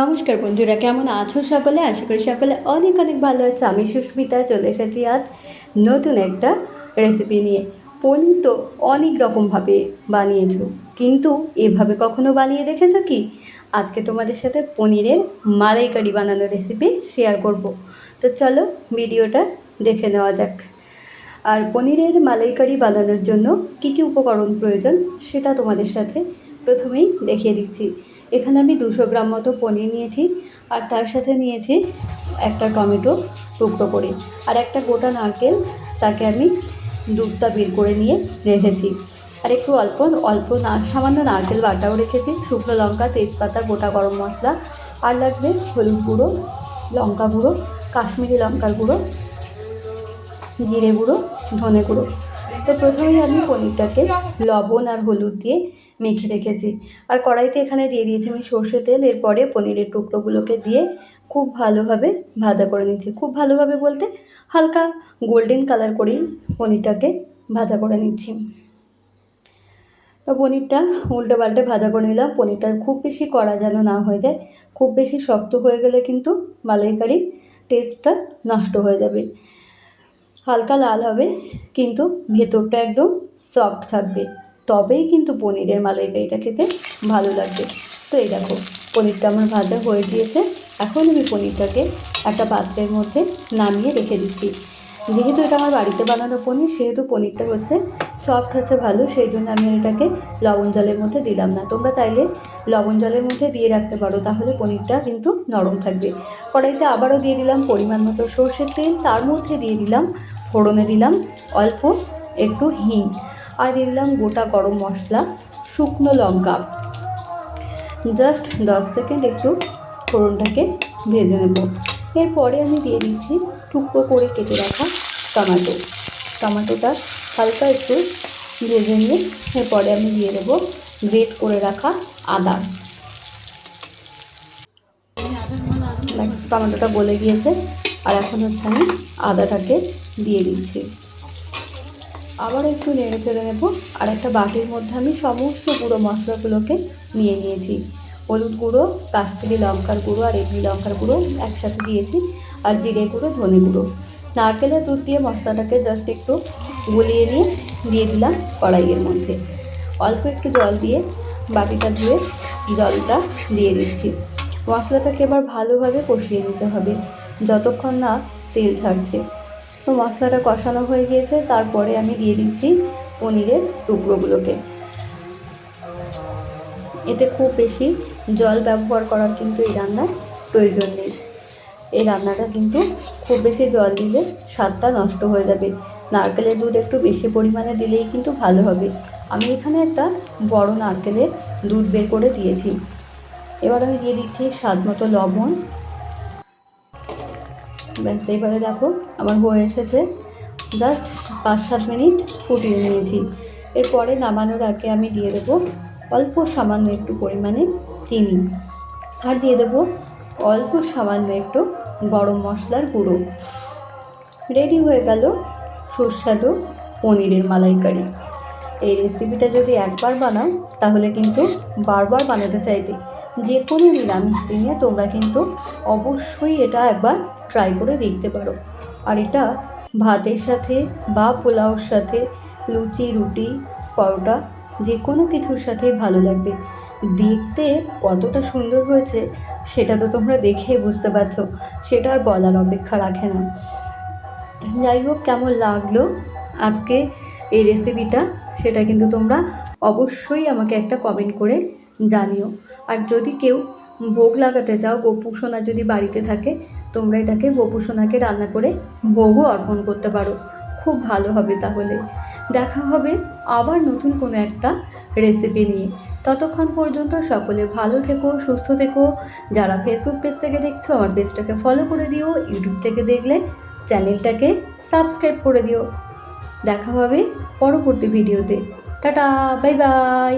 নমস্কার বন্ধুরা, কেমন আছো সকলে? আশা করি সকলে অনেক অনেক ভালো আছে। আমি সুস্মিতা, চলে এসেছি আজ নতুন একটা রেসিপি নিয়ে। পনির তো অনেক রকমভাবে বানিয়েছো, কিন্তু এভাবে কখনো বানিয়ে দেখেছ কি? আজকে তোমাদের সাথে পনিরের মালাইকারি বানানোর রেসিপি শেয়ার করব। তো চলো ভিডিওটা দেখে নেওয়া যাক। আর পনিরের মালাইকারি বানানোর জন্য কী কী উপকরণ প্রয়োজন সেটা তোমাদের সাথে প্রথমেই দেখিয়ে দিচ্ছি। এখানে আমি দুশো গ্রাম মতো পনির নিয়েছি আর তার সাথে নিয়েছি একটা টমেটো টুকরো করে। আর একটা গোটা নারকেল তাকে আমি দুধটা বের করে নিয়ে রেখেছি। আর একটু অল্প অল্প না, সামান্য নারকেল বাটাও রেখেছি, শুকনো লঙ্কা, তেজপাতা, গোটা গরম মশলা, আর লাগবে হলুদ গুঁড়ো, লঙ্কা গুঁড়ো, কাশ্মীরি লঙ্কার গুঁড়ো, জিরে গুঁড়ো, ধনে গুঁড়ো। তো প্রথমেই আমি পনিরটাকে লবণ আর হলুদ দিয়ে মেখে রেখেছি। আর কড়াইতে এখানে দিয়ে দিয়েছি আমি সর্ষে তেল, এরপরে পনিরের টুকরোগুলোকে দিয়ে খুব ভালোভাবে ভাজা করে নিচ্ছি। খুব ভালোভাবে বলতে হালকা গোল্ডেন কালার করেই পনিরটাকে ভাজা করে নিচ্ছি। তো পনিরটা উল্টে পাল্টে ভাজা করে নিলাম। পনিরটা খুব বেশি কড়া যেন না হয়ে যায়, খুব বেশি শক্ত হয়ে গেলে কিন্তু মালাইকারি টেস্টটা নষ্ট হয়ে যাবে। হালকা লাল হবে, কিন্তু ভেতরটা একদম সফট থাকবে। তবেই কিন্তু পনিরের মালাইকারিটা খেতে ভালো লাগবে। তো এই দেখো, পনিরটা আমার ভাজা হয়ে গিয়েছে। এখন আমি পনিরটাকে একটা পাত্রের মধ্যে নামিয়ে রেখে দিচ্ছি। যেহেতু এটা আমার বাড়িতে বানানো পনির, সেহেতু পনিরটা হচ্ছে সফট হচ্ছে ভালো, সেই জন্য আমি এটাকে লবণ জলের মধ্যে দিলাম না। তোমরা চাইলে লবণ জলের মধ্যে দিয়ে রাখতে পারো, তাহলে পনিরটা কিন্তু নরম থাকবে। কড়াইতে আবারও দিয়ে দিলাম পরিমাণ মতো সর্ষের তেল, তার মধ্যে দিয়ে দিলাম ফোড়নে দিলাম অল্প একটু হিং, আর দিয়ে দিলাম গোটা গরম মশলা, শুকনো লঙ্কা। জাস্ট দশ সেকেন্ড একটু ফোড়নটাকে ভেজে নেব। এরপরে আমি দিয়ে দিচ্ছি টুকরো করে কেটে রাখা টমেটো। টমেটোটা হালকা একটু ভেজে নিয়ে এরপরে আমি দিয়ে দেবো গ্রেট করে রাখা আদা। টমেটোটা গলে গিয়েছে আর এখন হচ্ছে আমি আদাটাকে দিয়ে দিচ্ছি। আবার একটু নেড়ে চেড়ে নেব আর একটা বাটির মধ্যে আমি সমস্ত গুঁড়ো মশলাগুলোকে নিয়ে নিয়েছি। হলুদ গুঁড়ো কাশ্মীরি লঙ্কার গুঁড়ো আর এমনি লঙ্কার গুঁড়ো একসাথে দিয়েছি, আর জিরে গুঁড়ো, ধনে গুঁড়ো। নারকেলের দুধ দিয়ে মশলাটাকে জাস্ট একটু গুলিয়ে নিয়ে দিয়ে দিলাম কড়াইয়ের মধ্যে। অল্প একটু জল দিয়ে বাটিটা ধুয়ে জলটা দিয়ে দিচ্ছি। মশলাটাকে এবার ভালোভাবে কষিয়ে নিতে হবে, যতক্ষণ না তেল ছাড়ছে। তো মশলাটা কষানো হয়ে গিয়েছে, তারপরে আমি দিয়ে দিচ্ছি পনিরের টুকরোগুলোকে। এতে খুব বেশি জল ব্যবহার করার কিন্তু এই রান্নার প্রয়োজন নেই। এই রান্নাটা কিন্তু খুব বেশি জল দিলে স্বাদটা নষ্ট হয়ে যাবে। নারকেলের দুধ একটু বেশি পরিমাণে দিলেই কিন্তু ভালো হবে। আমি এখানে একটা বড় নারকেলের দুধ বের করে দিয়েছি। এবার আমি দিয়ে দিচ্ছি স্বাদ মতো লবণ। ব্যাস, এবারে দেখো আমার হয়ে এসেছে। জাস্ট পাঁচ সাত মিনিট ফুটিয়ে নিয়েছি। এরপরে নামানোর আগে আমি দিয়ে দেবো অল্প সামান্য একটু পরিমাণে চিনি। আর দিয়ে দেবো অল্প সামান্য একটু গরম মশলার গুঁড়ো। রেডি হয়ে গেল সুস্বাদু পনিরের মালাইকারি। এই রেসিপিটা যদি একবার বানাও, তাহলে কিন্তু বারবার বানাতে চাইবে। যে কোনো নিরামিষ দিনে তোমরা কিন্তু অবশ্যই এটা একবার ট্রাই করে দেখতে পারো। আর এটা ভাতের সাথে বা পোলাওর সাথে লুচি, রুটি, পরোটা যে কোনো কিছুর সাথেই ভালো লাগবে। দেখতে কতটা সুন্দর হয়েছে, সেটা তো তোমরা দেখেই বুঝতে পারছ। সেটা আর বলার অপেক্ষা রাখে না। যাই হোক, কেমন লাগল আজকে এই রেসিপিটা সেটা কিন্তু তোমরা অবশ্যই আমাকে একটা কমেন্ট করে জানিও। আর যদি কেউ ভোগ লাগাতে চাও গোপুসোনা যদি বাড়িতে থাকে, তোমরা এটাকে গোপুসোনাকে রান্না করে ভোগও অর্পণ করতে পারো। খুব ভালো হবে তাহলে। দেখা হবে আবার নতুন কোনো একটা রেসিপি নিয়ে। ততক্ষণ পর্যন্ত সকলে ভালো থেকো, সুস্থ থেকো। যারা ফেসবুক পেজ থেকে দেখছ, আমার পেজটাকে ফলো করে দিও। ইউটিউব থেকে দেখলে চ্যানেলটাকে সাবস্ক্রাইব করে দিও। দেখা হবে পরবর্তী ভিডিওতে টাটা বাই বাই